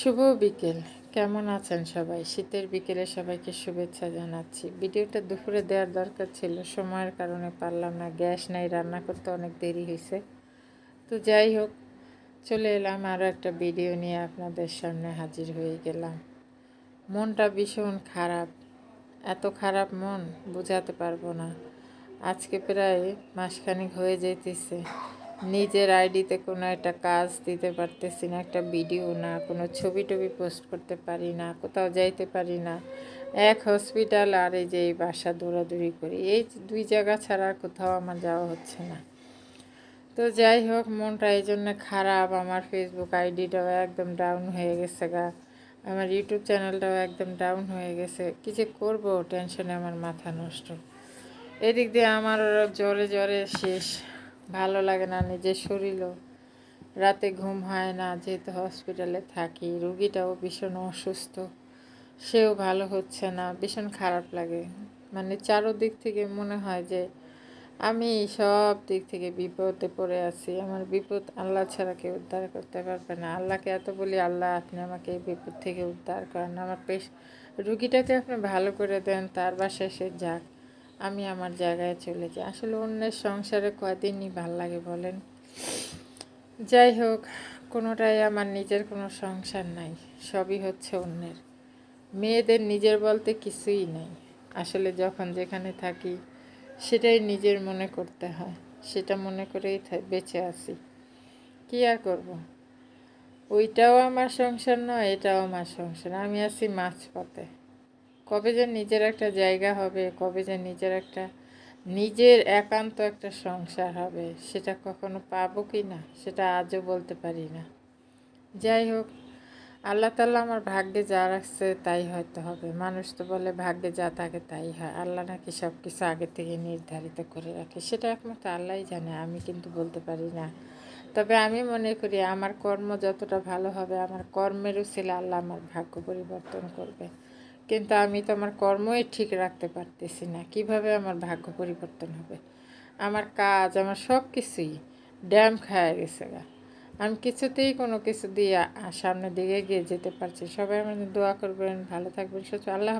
শুভ বিকেল। কেমন আছেন সবাই? শীতের বিকেলে সবাইকে শুভেচ্ছা জানাচ্ছি। ভিডিওটা দুপুরে দেওয়ার দরকার ছিল, সময়ের কারণে পারলাম না। গ্যাস নাই, রান্না করতে অনেক দেরি হয়েছে তো যাই হোক, চলে এলাম আরও একটা ভিডিও নিয়ে আপনাদের সামনে হাজির হয়ে গেলাম। মনটা ভীষণ খারাপ। এত খারাপ মন, বোঝাতে পারব না। আজকে প্রায় মাসখানেক হয়ে যেতেছে নিজের আইডিতে কোনো একটা কাজ দিতে পারতেছি না, একটা ভিডিও না, কোনো ছবি টবি পোস্ট করতে পারি না, কোথাও যাইতে পারি না। এক হসপিটাল আর এই যে এই বাসা দৌড়াদৌড়ি করি, এই দুই জায়গা ছাড়া কোথাও আমার যাওয়া হচ্ছে না। তো যাই হোক, মনটা এই জন্য খারাপ, আমার ফেসবুক আইডিটাও একদম ডাউন হয়ে গেছে গা। আমার ইউটিউব চ্যানেলটাও একদম ডাউন হয়ে গেছে। কী যে করব টেনশনে আমার মাথা নষ্ট। এদিক দিয়ে আমার জ্বরে জ্বরে শেষ। ভালো লাগে না নিজের শরীরও। রাতে ঘুম হয় না, যেহেতু হসপিটালে থাকি, রুগীটাও ভীষণ অসুস্থ। সেও ভালো হচ্ছে না, ভীষণ খারাপ লাগে। মানে চারোদিক থেকে মনে হয় যে, আমি সব দিক থেকে বিপদে পড়ে আছি। আমার বিপদ আল্লাহ ছাড়া কেউ উদ্ধার করতে পারবে না। আল্লাহকে এত বলি, আল্লাহ আপনি আমাকে এই বিপদ থেকে উদ্ধার করেন। আমার পেশ রুগীটাকে আপনি ভালো করে দেন, তার বাসায় সে যাক। আমি আমার জায়গায় চলে যাই। আসলে অন্যের সংসারে কয়দিনই ভালো লাগে বলেন? যাই হোক, কোনোটাই আমার নিজের কোনো সংসার নাই, সবই হচ্ছে অন্যের। মেয়েদের নিজের বলতে কিছুই নেই। আসলে যখন যেখানে থাকি, সেটাই নিজের মনে করতে হয়, সেটা মনে করেই বেঁচে আছি। কী আর করব। ওইটাও আমার সংসার নয়, এটাও আমার সংসার। আমি আছি মাঝপথে। কবে যে নিজের একটা জায়গা হবে, কবে যে নিজের একটা, নিজের একান্ত একটা সংসার হবে, সেটা কখনো পাবো কি না, সেটা আজও বলতে পারি না। যাই হোক, আল্লাহ তাল্লাহ আমার ভাগ্যে যা রাখছে তাই হয়তো হবে। মানুষ তো বলে ভাগ্যে যা থাকে তাই হয়। আল্লাহ নাকি সব কিছু আগে থেকে নির্ধারিত করে রাখে। সেটা একমাত্র আল্লাহই জানে, আমি কিন্তু বলতে পারি না। তবে আমি মনে করি আমার কর্ম যতটা ভালো হবে, আমার কর্মেরও ছেলে আল্লাহ আমার ভাগ্য পরিবর্তন করবে। কিন্তু আমি তো আমার কর্মই ঠিক রাখতে পারতেছি না। কীভাবে আমার ভাগ্য পরিবর্তন হবে? আমার কাজ, আমার সব কিছুই ড্যাম খায় গেছে গা। আমি কিছুতেই কোনো কিছু দিয়ে সামনের দিকে এগিয়ে যেতে পারছি সবাই আমাদের দোয়া করবেন, ভালো থাকবেন সত্যি আল্লাহ